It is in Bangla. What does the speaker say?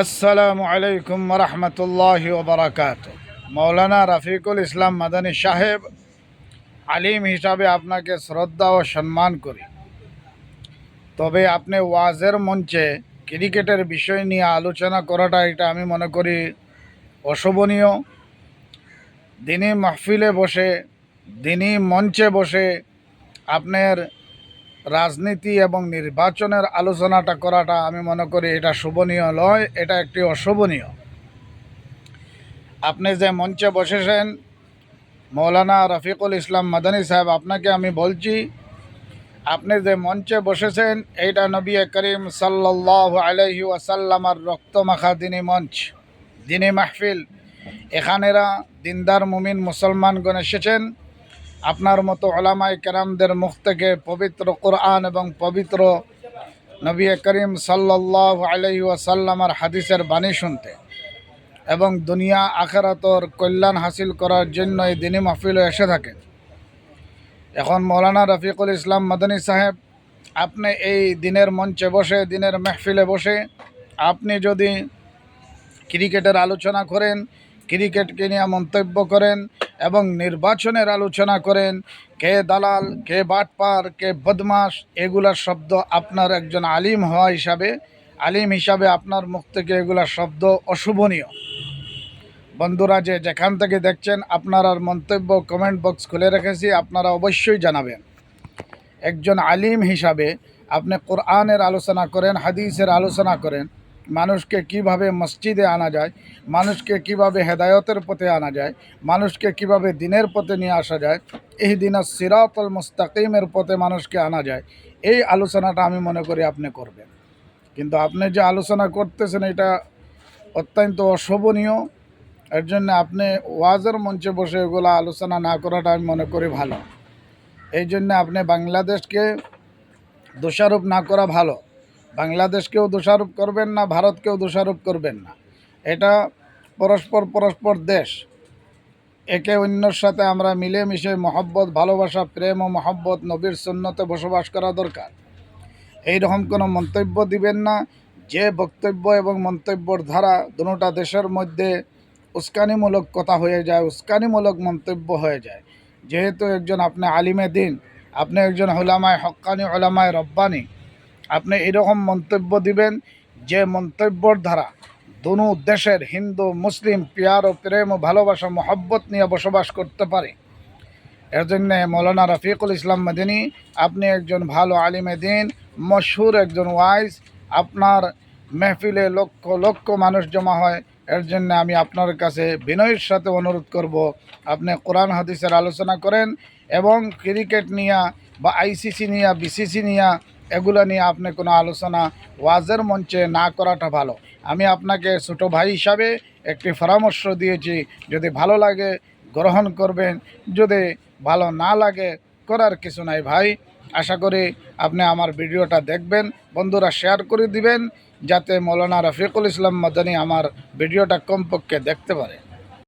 আসসালামু আলাইকুম রহমতুল্লাহ ওবরাকাত মৌলানা রফিকুল ইসলাম মাদানী সাহেব আলিম হিসাবে আপনাকে শ্রদ্ধা ও সম্মান করি। তবে আপনি ওয়াজের মঞ্চে ক্রিকেটের বিষয় নিয়ে আলোচনা করাটা এটা আমি মনে করি অশোভনীয়। দিনই মাহফিলে বসে, দিনই মঞ্চে বসে আপনার রাজনীতি এবং নির্বাচনের আলোচনাটা করাটা আমি মনে করি এটা শোভনীয় নয়, এটা একটি অশোভনীয়। আপনি যে মঞ্চে বসেছেন, মৌলানা রফিকুল ইসলাম মাদানী সাহেব, আপনাকে আমি বলছি, আপনি যে মঞ্চে বসেছেন, এইটা নবী করিম সাল্লাহ আলহি ওয়াসাল্লামার রক্তমাখা দিনী মঞ্চ, দিনী মাহফিল। এখানেরা দিনদার মুমিন মুসলমানগণ এসেছেন আপনার মতো ওলামাই কেরামদের মুখ থেকে পবিত্র কোরআন এবং পবিত্র নবী করিম সাল্লাহ আলহি ওয়াসাল্লামার হাদিসের বাণী শুনতে এবং দুনিয়া আখেরাতর কল্যাণ হাসিল করার জন্য এই দিনী মাহফিলও এসে থাকেন। এখন মৌলানা রফিকুল ইসলাম মাদানী সাহেব, আপনি এই দিনের মঞ্চে বসে, দিনের মেহফিলে বসে, আপনি যদি ক্রিকেটের আলোচনা করেন, ক্রিকেটকে নিয়ে মন্তব্য করেন এবং নির্বাচনের আলোচনা করেন, কে দালাল, কে বাটপার, কে বদমাস, এগুলার শব্দ আপনার একজন আলিম হওয়া হিসাবে, আলিম হিসাবে আপনার মুখ থেকে এগুলার শব্দ অশুভনীয়। বন্ধুরা, যে যেখান থেকে দেখছেন, আপনার আর মন্তব্য কমেন্ট বক্স খুলে রেখেছি, আপনারা অবশ্যই জানাবেন। একজন আলিম হিসাবে আপনি কোরআনের আলোচনা করেন, হাদিসের আলোচনা করেন মানুষকে কীভাবে মসজিদে আনা যায়, মানুষকে কীভাবে হেদায়তের পথে আনা যায়, মানুষকে কীভাবে দিনের পথে নিয়ে আসা যায় এই দিন সিরাতল মুস্তাকিমের পথে মানুষকে আনা যায়, এই আলোচনাটা আমি মনে করি আপনি করবেন। কিন্তু আপনি যে আলোচনা করতেছেন এটা অত্যন্ত অশোভনীয়, এর জন্য আপনি ওয়াজের মঞ্চে বসে এগুলো আলোচনা না করাটা আমি মনে করি ভালো। এই জন্য আপনি বাংলাদেশকে দোষারোপ না করা ভালো। বাংলাদেশকেও দোষারোপ করবেন না, ভারতকেও দোষারোপ করবেন না। এটা পরস্পর পরস্পর দেশ। একে অন্যর সাথে আমরা মিলেমিশে মহব্বত, ভালোবাসা, প্রেম ও মহব্বত, নবীর সুন্নতে বসবাস করা দরকার। এই রকম কোনো মন্তব্য দিবেন না। যে বক্তব্য এবং মন্তব্যর ধারা দুটা দেশের মধ্যে উস্কানিমূলক কথা হয়ে যায়, উস্কানিমূলক মন্তব্য হয়ে যায়। যেহেতু একজন আপনি আলিমে দিন, আপনি একজন হলামায় হক্কানি হলামায় রব্বানি আপনি এরকম মন্তব্য দিবেন, যে মন্তব্যর দ্বারা দুনু দেশের হিন্দু, মুসলিম পিয়ার ও প্রেম ও ভালোবাসা, মহব্বত নিয়ে বসবাস করতে পারে। এর জন্যে মৌলানা রফিকুল ইসলাম মদিনী, আপনি একজন ভালো আলিমে দিন, মশহুর একজন ওয়াইজ, আপনার মেহফিলে লক্ষ লক্ষ মানুষ জমা হয়। এর জন্য আমি আপনার কাছে বিনয়ের সাথে অনুরোধ করব, আপনি কোরআন হাদিসের আলোচনা করেন এবং ক্রিকেট নিয়ে বা আইসিসি নিয়ে, বিসিসি নিয়ে এগুলো নিয়ে আপনি কোনো আলোচনা ওয়াজের মঞ্চে না করাটা ভালো। আমি আপনাকে ছোটো ভাই হিসাবে একটি পরামর্শ দিয়েছি, যদি ভালো লাগে গ্রহণ করবেন, যদি ভালো না লাগে করার কিছু নাই ভাই। আশা করি আপনি আমার ভিডিওটা দেখবেন, বন্ধুরা শেয়ার করে দিবেন, যাতে মৌলানা রফিকুল ইসলাম মদনী আমার ভিডিওটা কমপক্ষে দেখতে পারে।